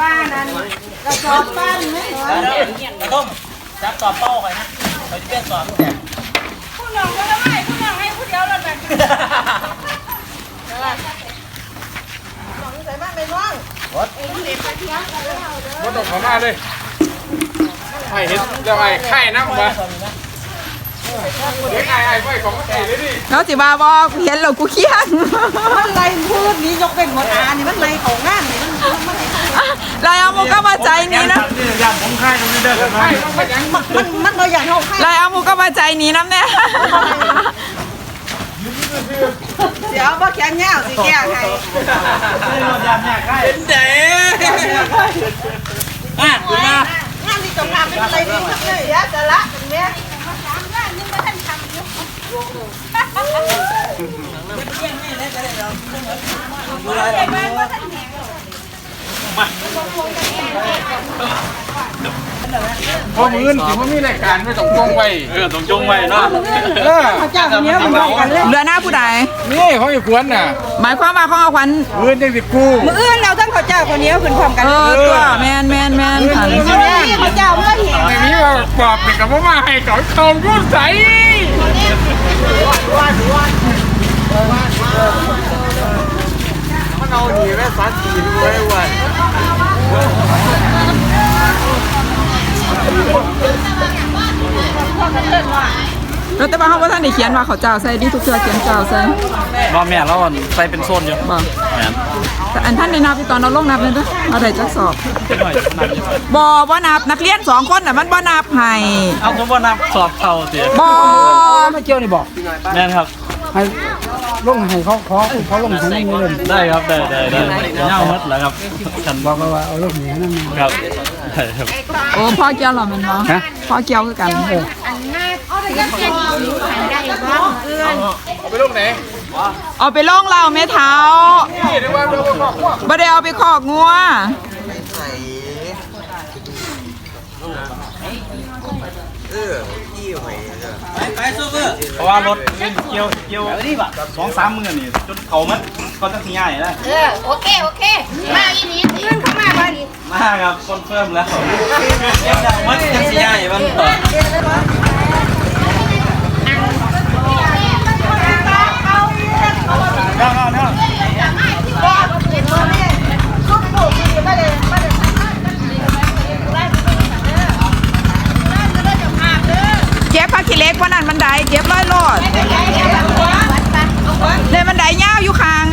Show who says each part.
Speaker 1: ว่านั่นกระสอบปั้นไหม
Speaker 2: กระต้มจับสอบเป้าไปนะไปเปลี่ยนสอบแต่
Speaker 1: ผู้น้องก็ทำไมผู้น้องให้ผู้เดียวเราแบบ
Speaker 3: บ่ต้องเข้ามาเลยไอ้เห็นแล้วไอ้ไข่น้ำมาเด็กไอ้ไอ้ไว้ของไอ้เลยดิ
Speaker 4: แล้วสิบาบอกเห็นแล้วกูเคียด
Speaker 1: มันไรพูดนี้ยกเป็นหมดอานี่มันไรของงานนี่มันมัน
Speaker 4: ลายเอา มุกก็มาใจนี้นะ
Speaker 2: ยามผมค่ายตรงนี้เด้อกัน
Speaker 3: ไข่ต้องไปยัง
Speaker 1: มันมันเราอยากเข้าข้าง
Speaker 4: ลายเอามุกก็มาใจนี้น้ำเนี่ย
Speaker 1: เดี๋ยวบ่แข็งเงาสิแก้ให้
Speaker 2: ยามเนี่ยค่ายเป็นเด้อะคุณนะ
Speaker 1: งานที่จงทำเป็นอะไรดีทั้งเลยเดี๋ยวจะละตรงเนี้ย
Speaker 3: พอ มือนสิว่ามีรายการไม่ต้องจงไว้
Speaker 2: เออต้องจงไว้เนาะ
Speaker 3: เออ
Speaker 1: เจ้าคนนี้มันบอกกันเลย
Speaker 4: เหลือหน้าผู้ใด
Speaker 3: นี่เขาอยู่ควรน่ะ
Speaker 4: หมายความว่าของเอาขวัญ
Speaker 3: มือนยังสิกู
Speaker 1: มืออื่นเราทั้งเขาเจ้าคนนี้ขึ้นพร้อมกัน
Speaker 4: เออตัวแมนแมนแมนค่ะ
Speaker 1: เขาเจ้าเมื่อเห็น
Speaker 3: ไม่มีว่าปอบเป็นกับว่ามาให้เขาเขารุ่นใสมันเอาหนีแม่สาสีด้วยวัน
Speaker 4: แล้วแต่ว่าเขาว่าท่านได้เขียนว่าเขาเจ้าใส่ดีทุกเชือเขียนเจ้าใส่
Speaker 2: รอบแม่เราใส่เป็นโซนอยู่
Speaker 4: บอก
Speaker 2: แม่น
Speaker 4: แต่อันท่านได้นับที่ตอนเราลงนับเลยจ้ะเอาได้จักสอบ
Speaker 2: หน่อยนั่น
Speaker 4: บอว่านับนักเรียนสองคนน่ะมันบ่นับให้
Speaker 2: เอาสมมตินับสอบเท่าสิ
Speaker 4: บอ
Speaker 5: มาเกี่ยวนี่บอก
Speaker 2: แม่นครับ
Speaker 5: ให้ ลงให้เขาขอเขาลงให้นี่เลย
Speaker 2: ได้ครับได้ได้ได้เงาหมดแล้วครับฉัน
Speaker 5: บอกว่าว่าเอาลงนี้นั่นนี่
Speaker 2: ครับได้ครับ
Speaker 4: โอ้พ่อเกี่ยวเหรอแมันบ่พ่อเกี่ยวคือกัน
Speaker 3: เอาไปลงไหน
Speaker 4: เอาไปลงเราแม่เท้า
Speaker 3: นี่เดี๋ยวว่าเราบอกว่ เอ
Speaker 4: อได้เอาไปขอกงัว
Speaker 2: เพราะว่ารถเกี่ยวเกี่ยวนี่บบสองสามหมื่นนี่จนเขามันก็ต้องง่ายนะ
Speaker 6: เออโอเคโอเค มาอีนี้เพื่องเข้ามาบ้านี้
Speaker 2: มาครับคอนเฟิร์มแล้วมันยังสิง่าย กว่านั้นบันได
Speaker 4: เก็บร้อยโลดเลยบันไดยาวอยู่คาง